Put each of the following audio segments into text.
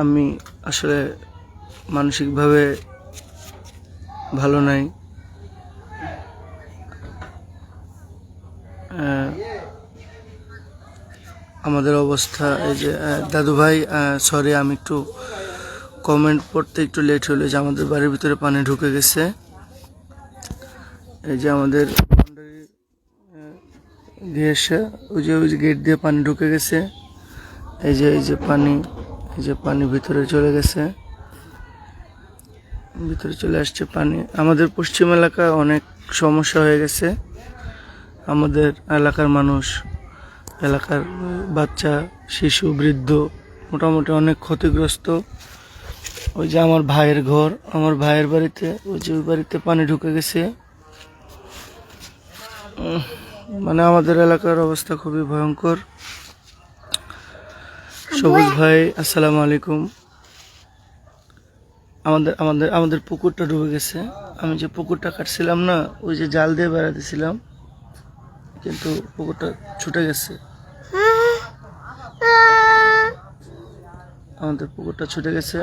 আমি আসলে মানসিকভাবে ভালো নাই। আমাদের অবস্থা এই যে দাদু ভাই সরি আমি একটু কমেন্ট পড়তে একটু লেট হলো যে আমাদের বাড়ির ভিতরে পানি ঢুকে গেছে। এই যে আমাদের দিয়ে এসে ওই যে ওই যে গেট দিয়ে পানি ঢুকে গেছে। এই যে এই যে পানি যে পানি ভিতরে চলে গেছে। ভিতরে চলে আসছে পানি। আমাদের পশ্চিম এলাকায় অনেক সমস্যা হয়ে গেছে। আমাদের এলাকার মানুষ, এলাকার বাচ্চা, শিশু, বৃদ্ধ মোটামুটি অনেক ক্ষতিগ্রস্ত। ওই যে আমার ভাইয়ের ঘর, আমার ভাইয়ের বাড়িতে, ওই যে ওই বাড়িতে পানি ঢুকে গেছে। মানে আমাদের এলাকার অবস্থা খুবই ভয়ঙ্কর। সবুজ ভাই আসসালামু আলাইকুম। আমাদের আমাদের আমাদের পুকুরটা ডুবে গেছে। আমি যে পুকুরটা কাটছিলাম না ওই যে জাল দিয়ে বেড়াতেছিলাম কিন্তু পুকুরটা ছুটে গেছে। আমাদের পুকুরটা ছুটে গেছে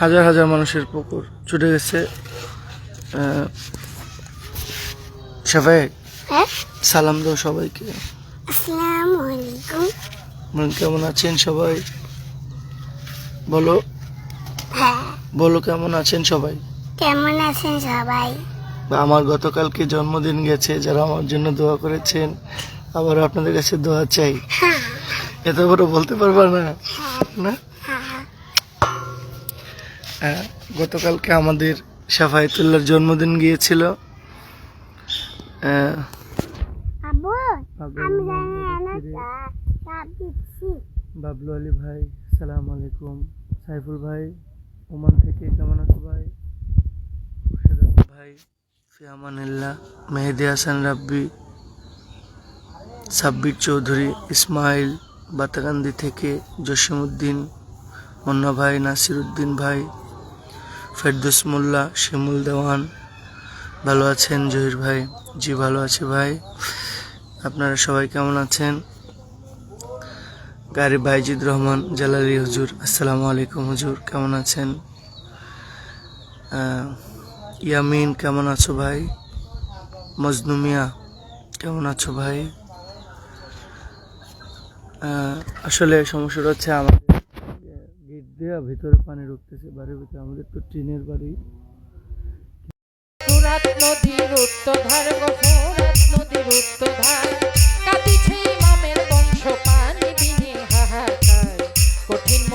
হাজার হাজার মানুষের পুকুর ছুটে গেছে। সবাই হ্যাঁ? সালাম দাও সবাইকে। আসসালামু আলাইকুম। কেমন আছেন সবাই? বলো। হ্যাঁ বলো কেমন আছেন সবাই? কেমন আছেন সবাই? আমার গতকালকে জন্মদিন গেছে যারা আমার জন্য দোয়া করেছেন আবার আপনাদের কাছে দোয়া চাই। হ্যাঁ। এত বড় বলতে পারবা না? না? হ্যাঁ। হ্যাঁ, গতকালকে আমাদের সাফায়তুল্লাহর জন্মদিন গিয়েছিল। আমি জানি বাবলু আলী ভাই সালাম আলাইকুম। সাইফুল ভাই ওমান থেকে কেমন আছো ভাই? ভাই ফিয়ামানিল্লাহ মেহেদি হাসান রাব্বি সাব্বির চৌধুরী ইসমাইল বাতাকান্দি থেকে জসিমউদ্দিন মুন্না ভাই নাসিরউদ্দিন ভাই ফেরদৌস মোল্লা শিমুল দেওয়ান। ভালো আছেন জহির ভাই? জি ভালো আছি ভাই। আপনারা সবাই কেমন আছেন? গারি বাইজিদ রহমান, জালালি হুজুর, আসসালামু আলাইকুম হুজুর, কেমন আছেন? ইয়ামিন, কেমন আছো ভাই? মজনু মিয়া, কেমন আছো ভাই? আসলে সমস্যাটা হচ্ছে আমাদের গেট দেওয়া ভিতরে পানি ঢুকতেছে, বাড়ির ভিতরে। আমাদের তো টিনের বাড়ি। নদীর ফুরাত নদীর উত্তধার কাঁদিছে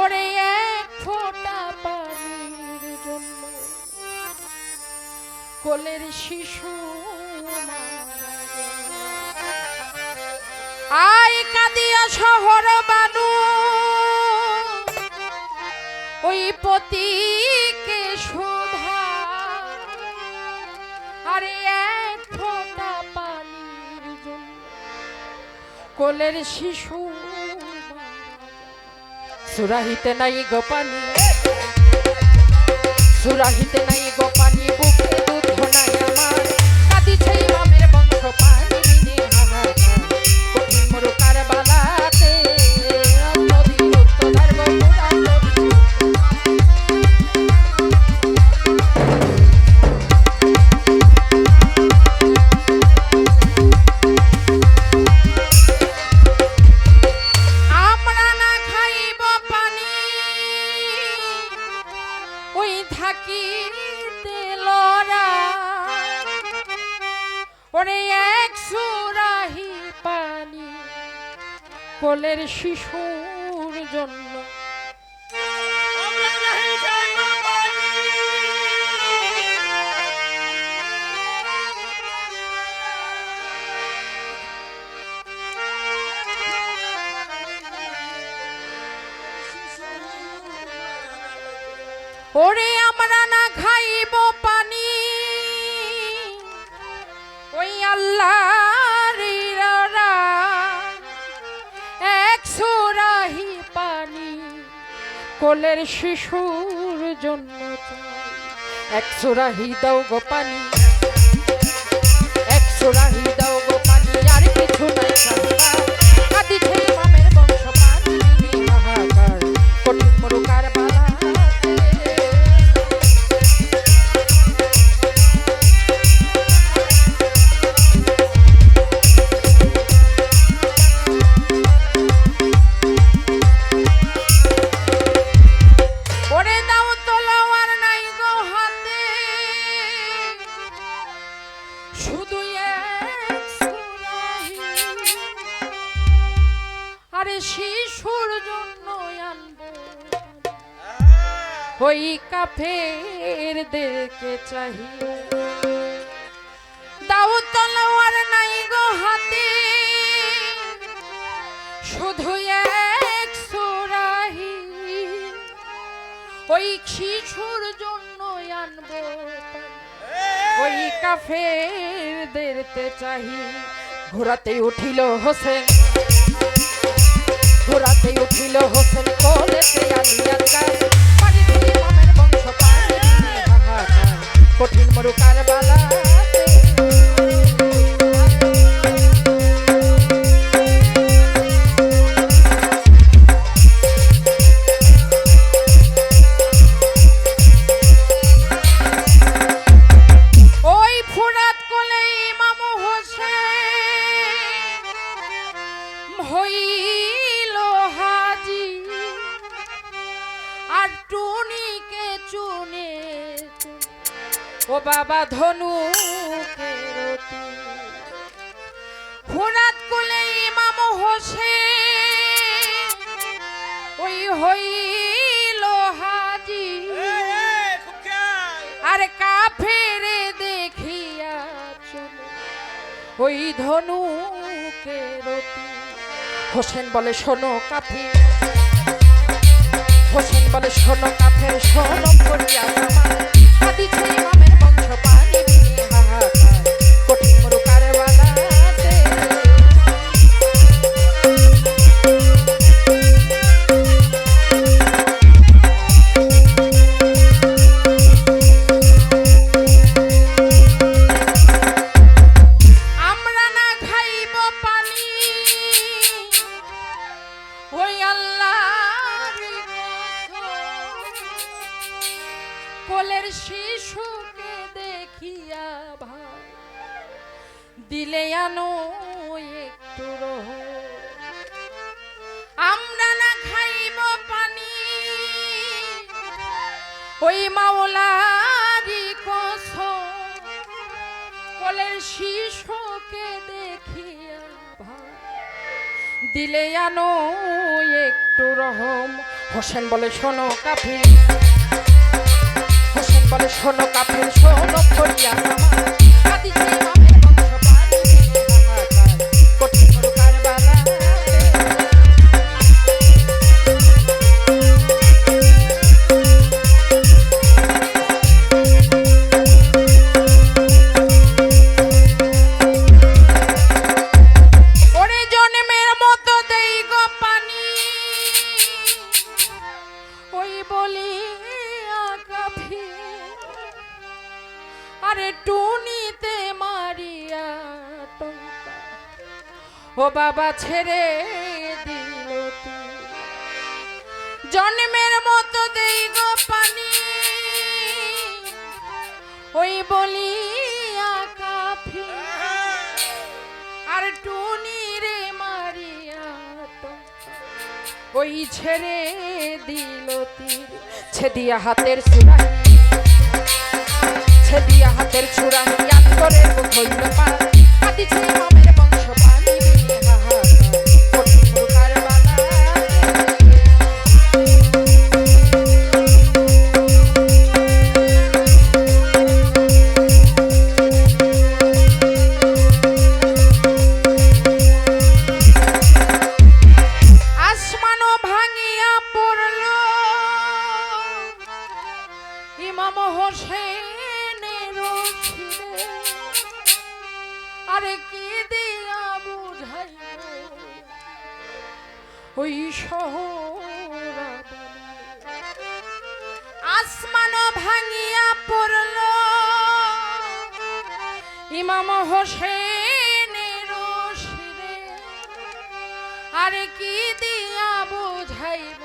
ওরে এক ফোঁটা পানির জন্য কোলের শিশু। আয় কাঁদিয়া শহর বানু, ওই পতিকে শোধা আরে এক ফোঁটা পানির জন্য কোলের শিশু। সুরাহিতে নাই গোপানি সুরাহিতে নাই গোপানি বুকে দুধ নাই আমার কাঁদিছে মামের বংশ পানি ওরে আমরা না খাইব পানি। ওই আল্লাহ এক সুরাহি পানি। কোলের শিশুর জন্য। এক সুরাহি দাও গো পানি। শিশুর জন্য আনব। ওই কাফের দেখে চাহি দাও তলোয়ার নাই গো হাতে, শুধু এক সুরাহি। ওই শিশুর জন্য আনব। ওই কাফের দেখতে চাহি ঘোরাতে উঠিল হোসেন। ঘোরাতে উঠিল হোসেন কোলেতে পানিতে ইমামের বংশ পানি কঠিন মরুকার বালাতে হইল হাজি। আর কাফেরে দেখিয়া ওই ধনুকে রতি। হোসেন বলে, শোনো কাফি। হোসেন বলে, শোনো কাফের শোনো করিয়া আমার। কাঁদিছে ইমামের বংশ আনো একটু আমরা না খাইব পানি। ওই মাওলারি কসম, কোলের শিশুকে দেখিয়া দিলে আনো একটু রহম। হোসেন বলে, শোনো কাফির। হোসেন বলে, শোনো কাফির, শোনো করিয়া আমার। আরে টুনিতে মারিয়া টঙ্কা ও বাবা, ছেড়ে দিল জন্মের মতো দেই গো পানি। ওই বলি কাফি। আর টুনি রে মারিয়া। ওই ছেড়ে দিল তীর ছেদিয়া হাতের চূড়ানি ছেদিয়া হাতের চূড়ানি আন্তরের করে হইল কাঁদিছে ইমামের বংশ ওই আসমান ভাঙিয়া পড়ল। ইমাম হোসেনের আরে কি দিয়া বুঝাইব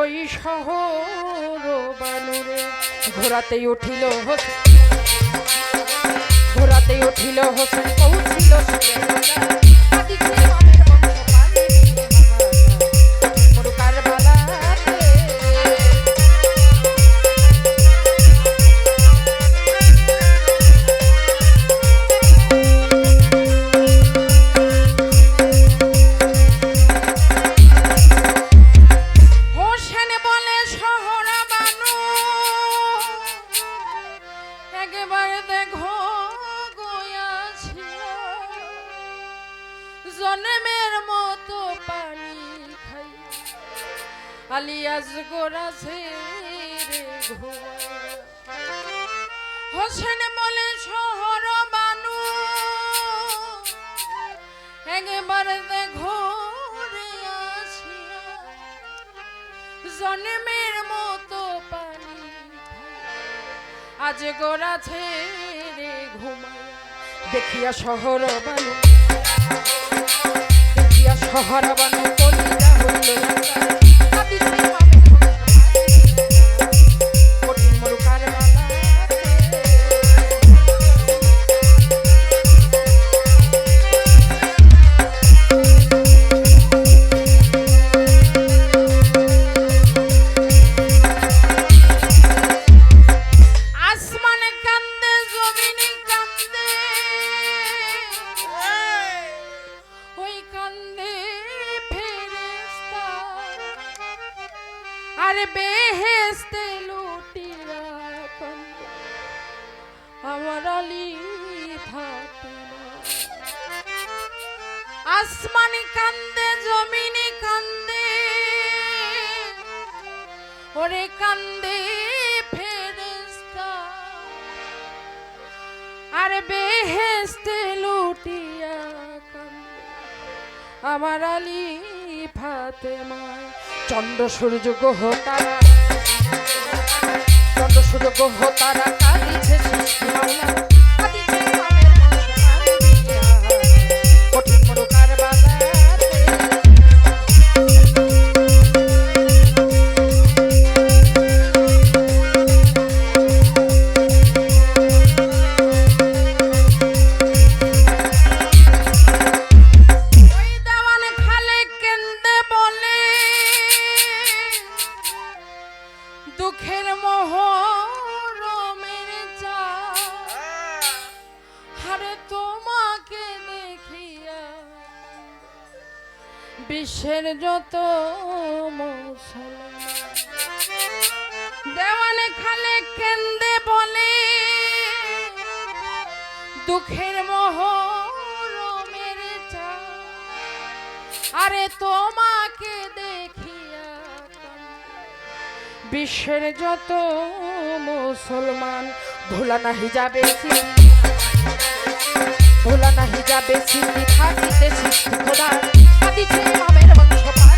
ওই শহর বানুরে ঘোরাতে উঠিল হোসেন। ঘোরাতে উঠিল হোসেন, পৌঁছিল কারবালাতে আজ গোরা ছেড়ে ঘুমায় দেখিয়া শহর বানু দেখিয়া শহর বানু কলিজা হইল লাঙ্গা। আসমান কান্দে, জমিন কান্দে। ওরে কান্দে ফেরেস্তা আর বেহেস্তে লুটিয়া কান্দে। আমার আলী ফাতেমা। চন্দ্র সূর্য গ্রহ তারা। চন্দ্র সূর্য গ্রহ তারা কাঁদিছে সৃষ্টি বিশ্বের যত দেওয়ানে খালে কেন্দে বলে, দুঃখের চা আরে তোমাকে দেখিয়া বিশ্বের যত মুসলমান ভোলা যাবে সিন্ধি ভোলা নাহি যাবে সিন্ধি থাকিতে সৃষ্টি খোদা কাঁদিছে মামের বংশ পায়